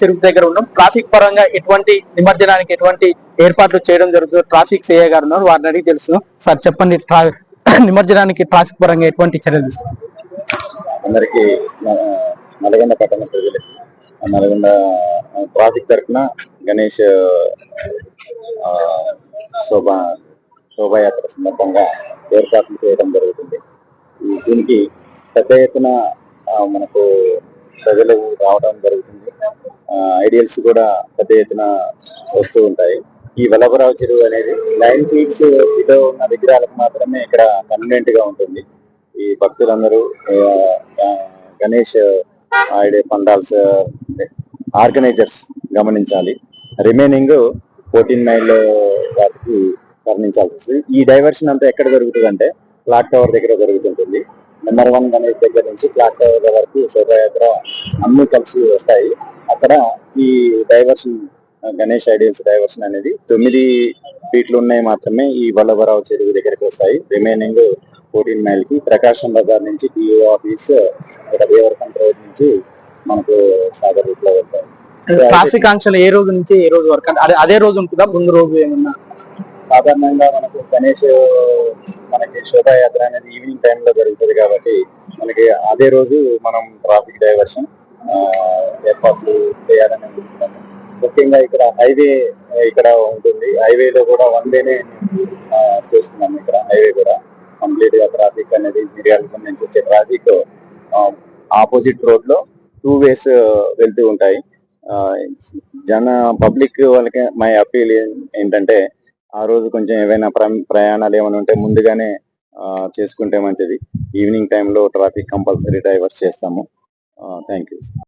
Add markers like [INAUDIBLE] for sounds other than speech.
చెరుకు దగ్గర ఉన్నాం. ట్రాఫిక్ పరంగా ఎటువంటి నిమజ్జనానికి ఎటువంటి ఏర్పాట్లు చేయడం జరుగుతుంది ట్రాఫిక్ సేయ గారు ఉన్నారు. వారిని అడిగి తెలుసు సార్ చెప్పండి [COUGHS] నిమజ్జనానికి ట్రాఫిక్ పరంగా ఎటువంటి చర్యలు తీసుకున్నారు అందరికీ నల్గొండ పట్టణ ప్రజలకి నల్గొండ ట్రాఫిక్ తరఫున గణేష్ శోభా శోభాయాత్ర సందర్భంగా ఏర్పాట్లు చేయడం జరుగుతుంది. దీనికి పెద్ద ఎత్తున మనకు ప్రజలు రావడం జరుగుతుంది. ఐడియల్స్ కూడా పెద్ద ఎత్తున వస్తూ ఉంటాయి. ఈ వల్లభరావు చెరువు అనేది నైన్ ఫీట్స్ బిలో ఉన్న విగ్రహాలకు మాత్రమే ఇక్కడ కన్వీనియంట్గా ఉంటుంది. ఈ భక్తులందరూ గణేష్ ఆడే పండాల్స్ ఆర్గనైజర్స్ గమనించాలి. రిమైనింగ్ ఫోర్టీన్ మైల్ వాటికి వర్ణించాల్సి వస్తుంది. ఈ డైవర్షన్ అంతా ఎక్కడ జరుగుతుంది అంటే క్లాక్ టవర్ దగ్గర జరుగుతుంటుంది. నెంబర్ వన్ గణేష్ దగ్గర నుంచి క్లాక్ వరకు శోభయాత్ర అన్ని కలిసి వస్తాయి. అక్కడ ఈ డైవర్షన్ గణేష్ ఐడియల్స్ డైవర్షన్ అనేది తొమ్మిది ఫీట్లు ఉన్నాయి మాత్రమే ఈ వల్లభరావు చెరువు దగ్గరికి వస్తాయి. రిమైనింగ్ ఫోర్టీన్ మైల్కి ప్రకాశం బజార్ నుంచి డిఓ ఆఫీస్ ఇక్కడ దేవరకొండ రోడ్ నుంచి మనకు సాగర్ రూట్లో వెళ్తాయి ట్రాఫిక్ ఆంక్షలు ఏ రోజు నుంచి ఏ రోజు వరకు అదే రోజు ఉంటుందా? ముందు రోజు ఏమన్నా? సాధారణంగా మనకు గణేష్ మనకి శోభాయాత్ర అనేది ఈవినింగ్ టైంలో జరుగుతుంది కాబట్టి మనకి అదే రోజు మనం ట్రాఫిక్ డైవర్షన్ ఏర్పాట్లు చేయాలని అనుకుంటున్నాము. ముఖ్యంగా ఇక్కడ హైవే ఇక్కడ ఉంటుంది. హైవేలో కూడా వన్ డేనే చేస్తున్నాము ఇక్కడ. హైవే కూడా కంప్లీట్గా ట్రాఫిక్ అనేది మిర్యాలగూడ నుంచి వచ్చే ట్రాఫిక్ ఆపోజిట్ రోడ్లో టూ వేస్ వెళ్తూ ఉంటాయి. జన పబ్లిక్ వాళ్ళకి మై అపీల్ ఏంటంటే ఆ రోజు కొంచెం ఏవైనా ప్ర- ప్రయాణాలు ఏమైనా ఉంటే ముందుగానే ఆ, చేసుకుంటే మంచిది. ఈవినింగ్ టైంలో ట్రాఫిక్ కంపల్సరీ డైవర్స్ చేస్తాము. Thank you